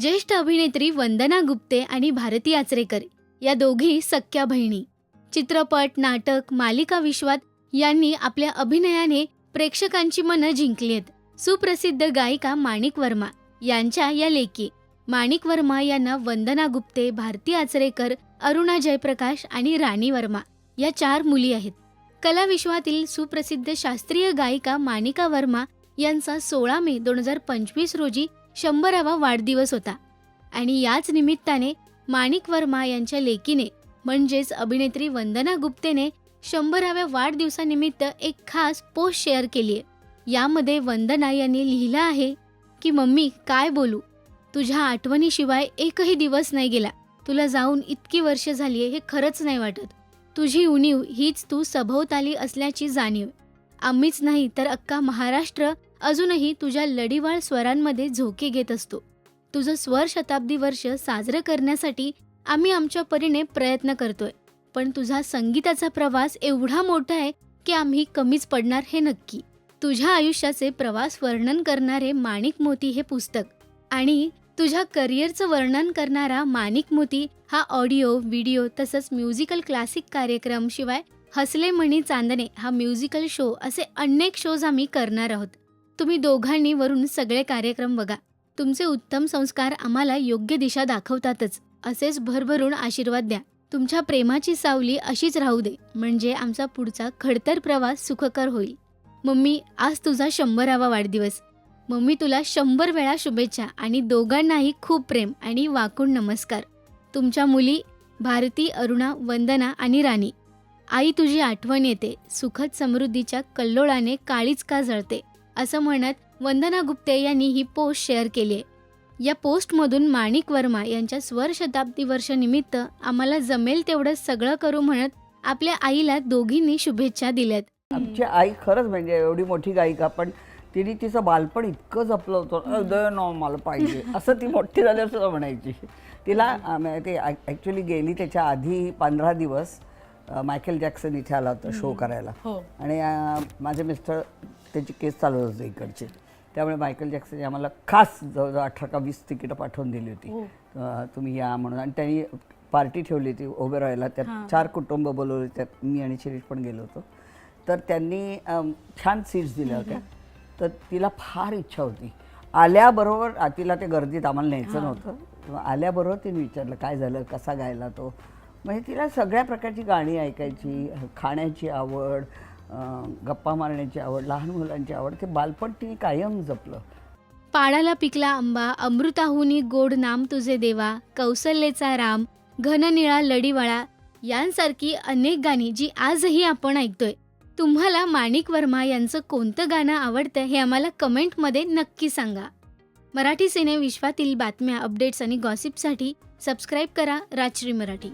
ज्येष्ठ अभिनेत्री वंदना गुप्ते आणि भारती आचरेकर या दोघी सख्या बहिणी. चित्रपट नाटक मालिका विश्वात यांनी आपल्या अभिनयाने प्रेक्षकांची मनं जिंकली आहेत. सुप्रसिद्ध गायिका माणिक वर्मा यांच्या या लेकी माणिक वर्मा यांना वंदना गुप्ते भारती आचरेकर अरुणा जयप्रकाश आणि राणी वर्मा या चार मुली आहेत. कला विश्वातील सुप्रसिद्ध शास्त्रीय गायिका माणिका वर्मा यांचा सोळा मे दोन हजार पंचवीस रोजी शंभरावा वाढदिवस होता. आणि याच निमित्ताने माणिक वर्मा यांच्या लेकीने म्हणजेच अभिनेत्री वंदना गुप्तेने शंभराव्या वाढदिवसानिमित्त एक खास पोस्ट शेअर केली आहे यामध्ये वंदना यांनी लिहिलं आहे की मम्मी काय बोलू? तुझ्या आठवणीशिवाय एकही दिवस नाही गेला. तुला जाऊन इतकी वर्ष झालीये हे खरंच नाही वाटत. तुझी उणीव हीच तू सभोवताली असल्याची जाणीव. आम्हीच नाही तर अख्खा महाराष्ट्र अजूनही तुझ्या लढीवाळ स्वरांमध्ये झोके घेत असतो. तुझं स्वर शताब्दी वर्ष साजरं करण्यासाठी आम्ही आमच्या परीने प्रयत्न करतोय. पण तुझा संगीताचा प्रवास एवढा मोठा आहे की आम्ही कमीच पडणार हे नक्की. तुझ्या आयुष्याचे प्रवास वर्णन करणारे माणिक मोती हे पुस्तक. आणि तुझ्या करिअरचं वर्णन करणारा माणिक मोती हा ऑडिओ व्हिडिओ तसंच म्युझिकल क्लासिक कार्यक्रम शिवाय हसले मणी चांदणे हा म्युझिकल शो असे अनेक शोज आम्ही करणार आहोत. तुम्ही दोघांनी वरून सगळे कार्यक्रम बघा. तुमचे उत्तम संस्कार आम्हाला योग्य दिशा दाखवतातच. असेच भरभरून आशीर्वाद द्या. तुमच्या प्रेमाची सावली अशीच राहू दे. म्हणजे आमचा पुढचा खडतर प्रवास सुखकर होईल. मम्मी आज तुझा शंभरावा वाढदिवस. मम्मी तुला शंभर वेळा शुभेच्छा आणि दोघांनाही खूप प्रेम आणि वाकून नमस्कार. तुमच्या मुली भारती अरुणा वंदना आणि राणी. आई तुझी आठवण येते. सुखद समृद्धीच्या कल्लोळाने काळीच का जळते? असं म्हणत वंदना गुप्ते यांनी ही पोस्ट शेअर केली आहे. या पोस्टमधून माणिक वर्मा यांच्या स्वर शताब्दी वर्षानिमित्त आम्हाला जमेल तेवढं सगळं करू म्हणत आपल्या आईला दोघींनी शुभेच्छा दिल्यात. आमची आई खरंच म्हणजे एवढी मोठी गायिका पण तिने तिचं बालपण इतकं जपलं होतं "अ, दे ना मला पाहिजे. असं ती मोठी झाल्यावर सुद्धा म्हणायची. तिला ते ॲक्च्युली गेली त्याच्या आधी पंधरा दिवस मायकेल जॅक्सन इथे आला होता शो करायला. आणि अं, माझे मिस्टर त्याची केस चालवत होते इकडचे. त्यामुळे मायकेल जॅक्सनने आम्हाला खास जवळजवळ अठरा का वीस तिकीटं पाठवून दिली होती. अं, तुम्ही या म्हणून. आणि त्यांनी पार्टी ठेवली होती उभे राहायला. त्यात चार कुटुंब बोलवले त्यात मी आणि शिरीष पण गेलो होतो. तर त्यांनी छान सीट्स दिल्या होत्या. तर तिला फार इच्छा होती. आल्याबरोबर तिला ते गर्दीत आम्हाला न्यायचं नव्हतं. आल्याबरोबर तिने विचारलं काय झालं? कसा गायला तो? म्हणजे तिला सगळ्या प्रकारची गाणी ऐकायची खाण्याची आवड गप्पा मारण्याची आवड लहान मुलांची आवड ते बालपण तिने कायम जपलं. पाडाला पिकला आंबा अमृताहुनी गोड नाम तुझे देवा कौसल्येचा राम घननिळा लढीवाळा यांसारखी अनेक गाणी जी आजही आपण ऐकतोय. तुम्हाला माणिक वर्मा यांचं कोणतं गाणं आवडतं हे आम्हाला कमेंटमध्ये नक्की सांगा. मराठी सिने विश्वातील बातम्या अपडेट्स आणि गॉसिपसाठी सबस्क्राईब करा राजश्री मराठी.